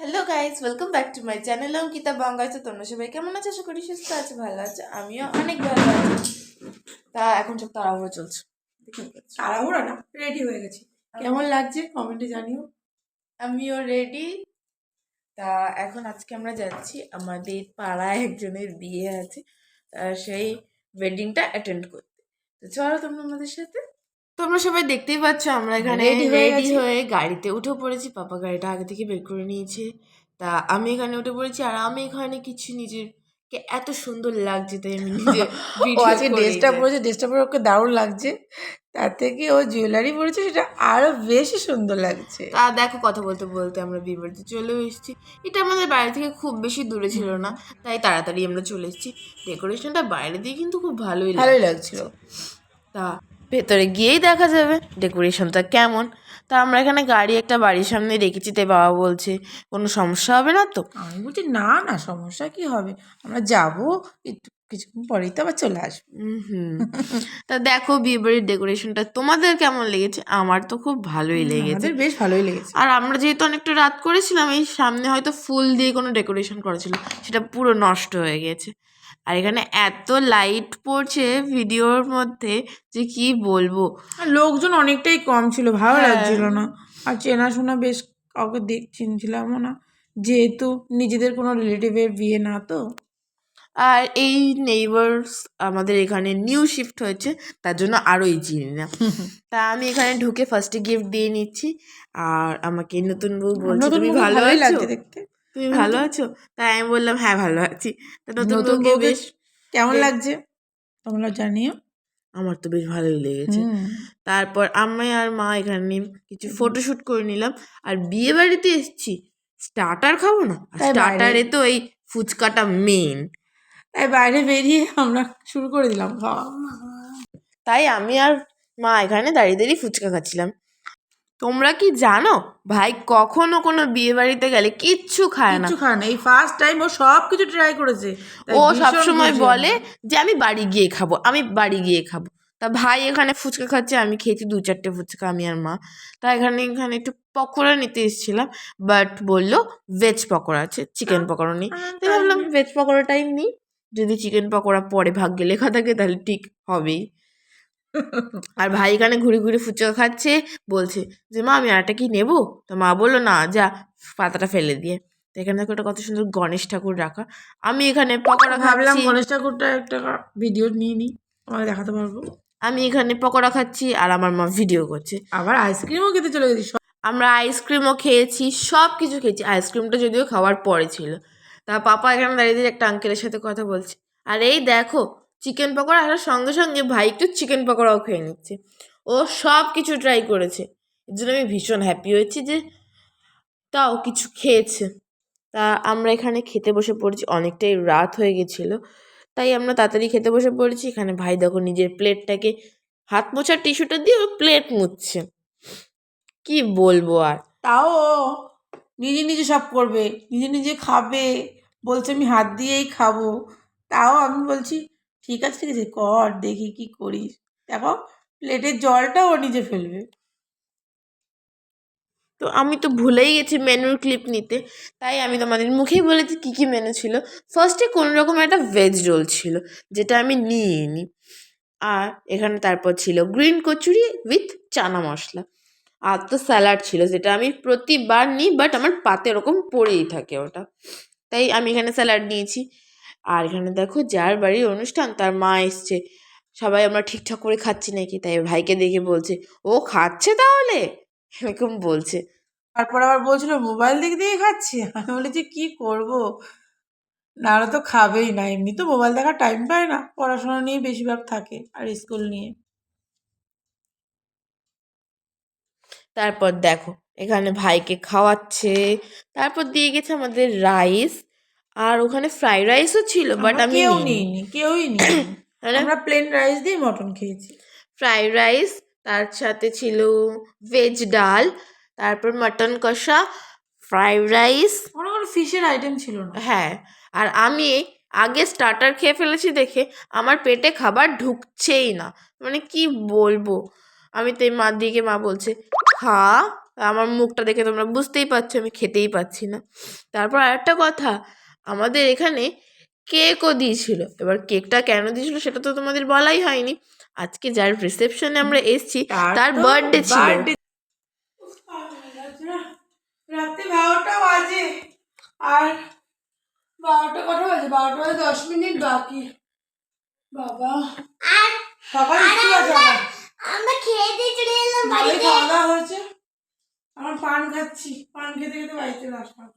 Hello guys welcome back to my channel Ankita বাঙ্গাইছে তোমরা সবাই কেমন আছো? আশা করি সুস্থ আছে ভালো আছে। আমিও অনেক ভালো আছি। তা এখন সব তাড়াহুড়ো চলছে। তাড়াহুড়া না রেডি হয়ে গেছি। কেমন লাগছে? কমেন্টে জানিও। আমিও রেডি তা এখন আজকে আমরা যাচ্ছি। আমাদের পাড়ায় একজনের বিয়ে আছে। তা সেই ওয়েডিংটা অ্যাটেন্ড করতে। তো চলো তোমরা আমাদের সাথে তোমরা সবাই দেখতেই পাচ্ছ আমরা এখানে রেডি হয়ে গাড়িতে উঠে পড়েছি। পাপা গাড়িটা আগে থেকে বের করে নিয়েছে। তা আমি এখানে উঠে পড়েছি আর আমি এখানে কিছু নিজের কে এত সুন্দর লাগছে তাই আমি নিজে ও আজকে ড্রেসটা পরেছে ড্রেসটা পরে ওকে দারুণ লাগছে। তার থেকে ও জুয়েলারি পরেছে সেটা আরও বেশি সুন্দর লাগছে। তা দেখো কথা বলতে বলতে আমরা বিয়ে বাড়িতে চলেও এসেছি। এটা আমাদের বাইরে থেকে খুব বেশি দূরে ছিল না তাই তাড়াতাড়ি আমরা চলে এসেছি। ডেকোরেশনটা বাইরে দিয়ে কিন্তু খুব ভালোই ভালোই লাগছিল। তা ভেতরে গিয়েই দেখা যাবে ডেকোরেশনটা কেমন। তা আমরা এখানে গাড়ি একটা বাড়ির সামনে রেখেছি তাই বাবা বলছে কোনো সমস্যা হবে না তো? আমি বলছি না না সমস্যা কি হবে? আমরা যাব একটু কিছুক্ষণ পরেই তো আবার চলে আসব। তা দেখো বিয়ে বাড়ির ডেকোরেশনটা তোমাদের কেমন লেগেছে? আমার তো খুব ভালোই লেগেছে। বেশ ভালোই লেগেছে। আর আমরা যেহেতু অনেকটা রাত করেছিলাম এই সামনে হয়তো ফুল দিয়ে কোনো ডেকোরেশন করেছিল সেটা পুরো নষ্ট হয়ে গেছে। আর এখানে এত লাইট পড়ছে ভিডিওর মধ্যে যে কি বলব? লোকজন অনেকটাই কম ছিল ভালো হ্যাঁ। লাগছিল না। আর চেনাশোনা বেশ কাউকে দেখ চিনছিলামও না। যেহেতু নিজেদের কোনো রিলেটিভের বিয়ে না তো। আর এই নেইবার্স আমাদের এখানে নিউ শিফট হয়েছে তার জন্য আরোই চিনি না তা আমি এখানে ঢুকে ফার্স্টে গিফট দিয়ে নিচ্ছি। আর আমাকে নতুন বউ বলছে তুমি ভালো ভালোই লাগছে দেখতে। তুমি ভালো আছো? তাই আমি বললাম হ্যাঁ ভালো আছি। তা নতুন নতুন বউকে বউকে বেশ কেমন লাগছে? তোমরা জানিও। আমার তো বেশ ভালোই লেগেছে। তারপর আমি আর মা এখানে কিছু ফটোশ্যুট করে নিলাম। আর বিয়ে বাড়িতে এসেছি। স্টার্টার খাব না? স্টার্টারে তো এই ফুচকাটা মেন তাই বাইরে বেরিয়ে আমরা শুরু করে দিলাম। খাওয়া তাই আমি আর মা এখানে দাঁড়িয়ে দাঁড়িয়ে ফুচকা খাচ্ছিলাম। তোমরা কি জানো? ভাই কখনো কোনো বিয়ে বাড়িতে গেলে কিচ্ছু খায় না। কিছু খায় না। এই ফার্স্ট টাইম ও সব কিছু ট্রাই করেছে ও সবসময় বলে যে আমি বাড়ি গিয়ে খাব আমি বাড়ি গিয়ে খাব। তা ভাই এখানে ফুচকা খাচ্ছে আমি খেয়েছি দু চারটে ফুচকা আমি আর মা। তা এখানে এখানে একটু পকোড়া নিতে এসেছিলাম বাট বলল ভেজ পকোড়া আছে চিকেন পকোড়া নেই। তাই ভাবলাম ভেজ পকোড়াটাই নিই। যদি চিকেন পকোড়া পরে ভাগ্যে লেখা থাকে তাহলে ঠিক হবেই। আর ভাই এখানে ঘুরে ঘুরে ফুচকা খাচ্ছে বলছে যে মা আমি আরটা কি নেব? তো মা বলল না যা পাতাটা ফেলে দিয়ে। তো এখানে দেখো একটা কত সুন্দর গণেশ ঠাকুর রাখা। আমি এখানে পকোড়া ভাবলাম গণেশ ঠাকুরটা একটা ভিডিও নিয়ে নিই আমাকে দেখাতে পারব। আমি এখানে পকোড়া খাচ্ছি আর আমার মা ভিডিও করছে। আবার আইসক্রিমও খেতে চলে গেছি আমরা আইসক্রিমও খেয়েছি সব কিছু খেয়েছি। আইসক্রিমটা যদিও খাওয়ার পরে ছিল। তা পাপা এখানে দাঁড়িয়ে দাঁড়িয়ে একটা আঙ্কেলের সাথে কথা বলছে। আর এই দেখো চিকেন পকোড়া আসার সঙ্গে সঙ্গে ভাই একটু চিকেন পকোড়াও খেয়ে নিচ্ছে। ও সব কিছু ট্রাই করেছে। এর জন্য আমি ভীষণ হ্যাপি হয়েছি যে তাও কিছু খেয়েছে। তা আমরা এখানে খেতে বসে পড়েছি, অনেকটাই রাত হয়ে গেছিল। তাই আমরা তাড়াতাড়ি খেতে বসে পড়েছি। এখানে ভাই দেখো নিজের প্লেটটাকে হাত মোছার টিস্যুটা দিয়ে ও প্লেট মুছছে। কি বলব আর? তাও নিজে নিজে সব করবে, নিজে নিজে খাবে, বলছে আমি হাত দিয়েই খাব। তাও আমি বলছি ঠিক আছে ঠিক আছে, কর, দেখি কি করিস। দেখো, প্লেটের জলটা ও নিজে ফেলবে। তো আমি তো ভুলেই গেছি মেনুর ক্লিপ নিতে। তাই আমি তোমাদের মুখেই বলেছি কী কী মেনু ছিল। ফার্স্টে কোনো রকম একটা ভেজ রোল ছিল, যেটা আমি নিয়ে নিই আর এখানে তারপর ছিল গ্রিন কচুরি উইথ চানা মশলা। আর তো স্যালাড ছিল, যেটা আমি প্রতিবার নিই বাট আমার পাতে ওরকম পড়েই থাকে ওটা। তাই আমি এখানে স্যালাড নিয়েছি। আর এখানে দেখো যার বাড়ির অনুষ্ঠান তার মা এসছে। সবাই আমরা ঠিকঠাক করে খাচ্ছি নাকি? তাই ভাইকে দেখে বলছে ও খাচ্ছে তাহলে? এরকম বলছে। তারপর আবার বলছিল মোবাইল দিক দিয়ে খাচ্ছে? আমি বলেছি কি করব? নাহলে তো খাবেই না এমনি তো মোবাইল দেখার টাইম পায় না। পড়াশোনা নিয়ে বেশিরভাগ থাকে আর স্কুল নিয়ে। তারপর দেখো এখানে ভাইকে খাওয়াচ্ছে। তারপর দিয়ে গেছে আমাদের রাইস আর ওখানে ফ্রাইড রাইসও ছিল বাট আমি কেউ নিইনি। কেউই নিইনি। আমরা প্লেন রাইস দিয়ে মটন খেয়েছি। ফ্রাইড রাইস তার সাথে ছিল ভেজ ডাল তারপর মটন কষা ফ্রাইড রাইস কোনো কোনো ফিশের আইটেম ছিল না। হ্যাঁ আর আমি আগে স্টার্টার খেয়ে ফেলেছি দেখে আমার পেটে খাবার ঢুকছেই না। মানে কি বলব? আমি তো এই মার দিকে মা বলছে খা আমার মুখটা দেখে তোমরা বুঝতেই পারছ আমি খেতেই পাচ্ছি না। তারপর আরেকটা কথা আমাদের এখানে কেকও দিয়েছিল। এবার কেকটা কেন দিয়েছিল সেটা তো তোমাদের বলাই হয়নি। আজকে যার রিসেপশনে আমরা এসছি তার বার্থডে ছিল। রাত্রি বারোটা বাজে। আর বারোটা কটা বাজে? বারোটা বাজে দশ মিনিট বাকি। বাবা সকাল আমরা খেয়ে দিয়ে চলে এলাম বাড়িতে খাওয়া দাওয়া হয়েছে। আমার পান খাচ্ছি। পান খেতে খেতে বাড়িতে আসলাম।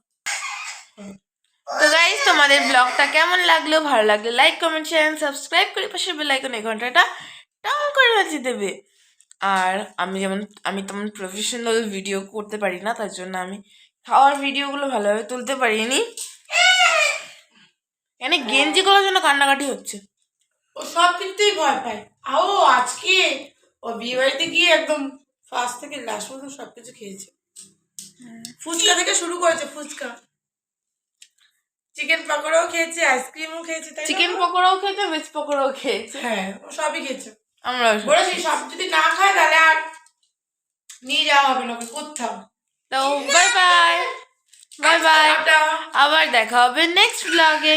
তোমাদের ব্লগটা কেমন লাগল? ভালো লাগলে লাইক কমেন্ট শেয়ার সাবস্ক্রাইব করে পাশে বেল আইকন এই ঘন্টাটা টান করে বাজিয়ে দেবে। আর আমি যেমন আমি তেমন প্রফেশনাল ভিডিও করতে পারি না তার জন্য আমি খাওয়ার ভিডিওগুলো ভালোভাবে তুলতে পারিনি। এখানে করার জন্য কান্নাকাটি হচ্ছে। ও সব কিছুতেই ভয় পায়। আও আজকে? ও বিয়ে বাড়িতে গিয়ে একদম ফার্স্ট থেকে লাস্ট পর্যন্ত সব কিছু খেয়েছে ফুচকা থেকে শুরু করেছে ফুচকা। চিকেন পকোড়াও খেয়েছি আইসক্রিমও খেয়েছি তাই চিকেন পকোড়াও খেয়েছে ভেজ পকোড়াও খেয়েছে। হ্যাঁ ও সবই খেয়েছে। আমরা বলেছি সব যদি না খায় তাহলে আর নিয়ে যাওয়া হবে না কোথাও তো বাই বাই বাই বাই। আবার দেখা হবে নেক্সট ব্লগে